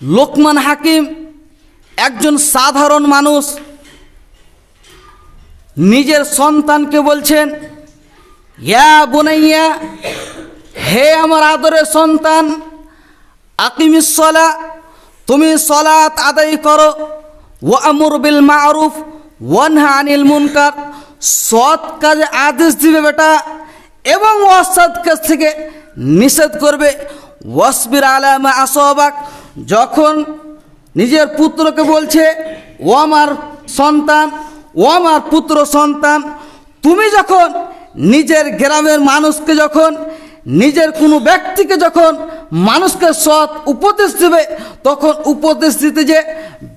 লোকমান হাকিম একজন সাধারণ মানুষ। নিজের সন্তানকে বলছেন, ইয়া বোনাইয়া, হে আমার আদরের সন্তান আকিমিসলা তুমি সলাত আদায় করো ও আমর বিল মারুফ, ওয়ানহা আনিল মুনকার, সৎ কাজে আদেশ দিবে বেটা এবং অসৎ কাজ থেকে নিষেধ করবে। ওয়াসবির আলামা আসবাক যখন নিজের পুত্রকে বলছে, ও আমার সন্তান, ও আমার পুত্র সন্তান, তুমি যখন নিজের গ্রামের মানুষকে যখন, নিজের কোনো ব্যক্তিকে যখন মানুষকে সৎ উপদেশ দেবে, তখন উপদেশ দিতে যে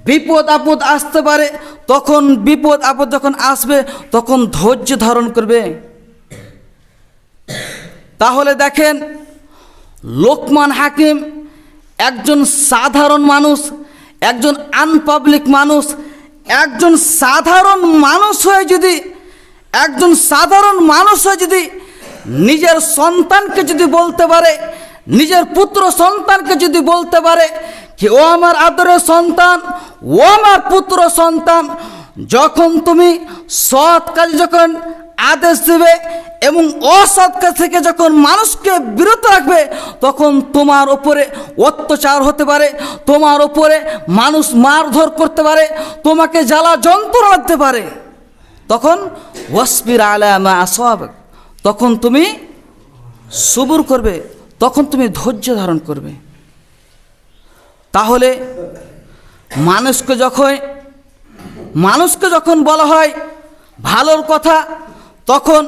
বিপদ আপদ আসতে পারে, তখন বিপদ আপদ যখন আসবে, তখন ধৈর্য ধারণ করবে। তাহলে দেখেন, লোকমান হাকিম একজন সাধারণ মানুষ, একজন আনপাবলিক মানুষ, একজন সাধারণ মানুষ হয়ে যদি, একজন সাধারণ মানুষ হয়ে যদি নিজের সন্তানকে যদি বলতে পারে, নিজের পুত্র সন্তানকে যদি বলতে পারে কি ও আমার আদরের সন্তান, ও আমার পুত্র সন্তান, যখন তুমি সৎ কাজে যখন আদেশ দেবে এবং অসৎ কাজ থেকে যখন মানুষকে বিরত রাখবে, তখন তোমার ওপরে অত্যাচার হতে পারে, তোমার ওপরে মানুষ মারধর করতে পারে, তোমাকে জ্বালা যন্ত্রণা লাগতে পারে। তখন ওয়াসবির আলামা আসব তখন তুমি সবুর করবে, তখন তুমি ধৈর্য ধারণ করবে। তাহলে মানুষকে যখন মানুষকে যখন বলা হয় ভালোর কথা তখন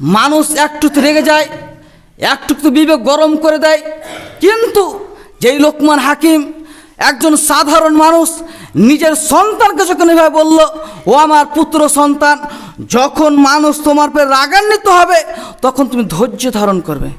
মানুষ একটু রেগে যায় একটু বিবেক গরম করে দেয়। কিন্তু যেই লোকমান হাকিম একজন সাধারণ মানুষ নিজের সন্তানকে যখন এভাবে বলল, ও আমার পুত্র সন্তান, যখন মানুষ তোমার পে রাগান্বিত হবে, তখন তুমি ধৈর্য ধারণ করবে।